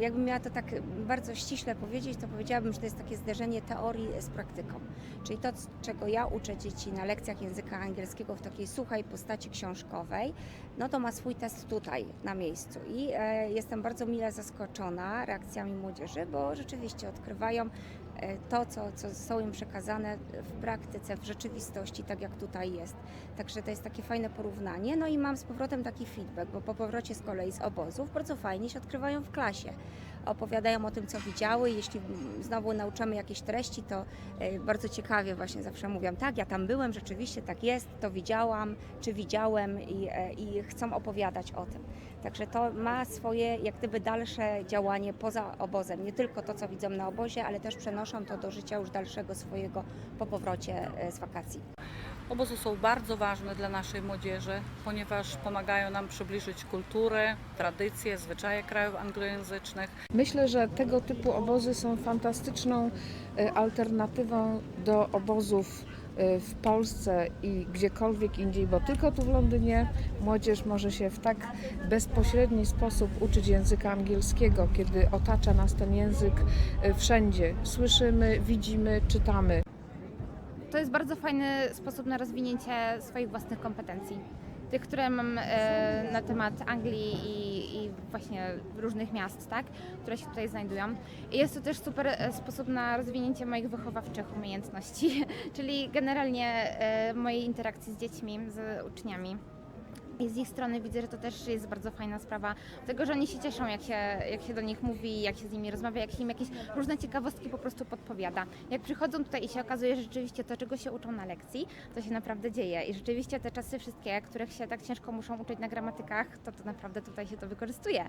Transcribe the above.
jakbym miała to tak bardzo ściśle powiedzieć, to powiedziałabym, że to jest takie zderzenie teorii z praktyką. Czyli to, czego ja uczę dzieci na lekcjach języka angielskiego w takiej suchej postaci książkowej, no to ma swój test tutaj, na miejscu. I e, jestem bardzo mile zaskoczona reakcjami młodzieży, bo rzeczywiście odkrywają to, co, co zostało im przekazane w praktyce, w rzeczywistości, tak jak tutaj jest. Także to jest takie fajne porównanie. No i mam z powrotem taki feedback, bo po powrocie z kolei z obozów bardzo fajnie się odkrywają w klasie. Opowiadają o tym, co widziały. Jeśli znowu nauczamy jakieś treści, to e, bardzo ciekawie właśnie zawsze mówią, tak, ja tam byłem, rzeczywiście tak jest, to widziałam, czy widziałem i, e, i chcą opowiadać o tym. Także to ma swoje jak gdyby dalsze działanie poza obozem. Nie tylko to, co widzą na obozie, ale też przenoszą to do życia już dalszego swojego po powrocie e, z wakacji. Obozy są bardzo ważne dla naszej młodzieży, ponieważ pomagają nam przybliżyć kulturę, tradycje, zwyczaje krajów anglojęzycznych. Myślę, że tego typu obozy są fantastyczną e, alternatywą do obozów w Polsce i gdziekolwiek indziej, bo tylko tu w Londynie młodzież może się w tak bezpośredni sposób uczyć języka angielskiego, kiedy otacza nas ten język e, wszędzie. Słyszymy, widzimy, czytamy. To jest bardzo fajny sposób na rozwinięcie swoich własnych kompetencji. Tych, które mam e, na temat Anglii i, i właśnie różnych miast, tak, które się tutaj znajdują. I jest to też super e, sposób na rozwinięcie moich wychowawczych umiejętności, czyli generalnie e, mojej interakcji z dziećmi, z uczniami. I z ich strony widzę, że to też jest bardzo fajna sprawa, tego, że oni się cieszą, jak się, jak się do nich mówi, jak się z nimi rozmawia, jak się im jakieś różne ciekawostki po prostu podpowiada. Jak przychodzą tutaj i się okazuje, że rzeczywiście to, czego się uczą na lekcji, to się naprawdę dzieje. I rzeczywiście te czasy wszystkie, których się tak ciężko muszą uczyć na gramatykach, to, to naprawdę tutaj się to wykorzystuje.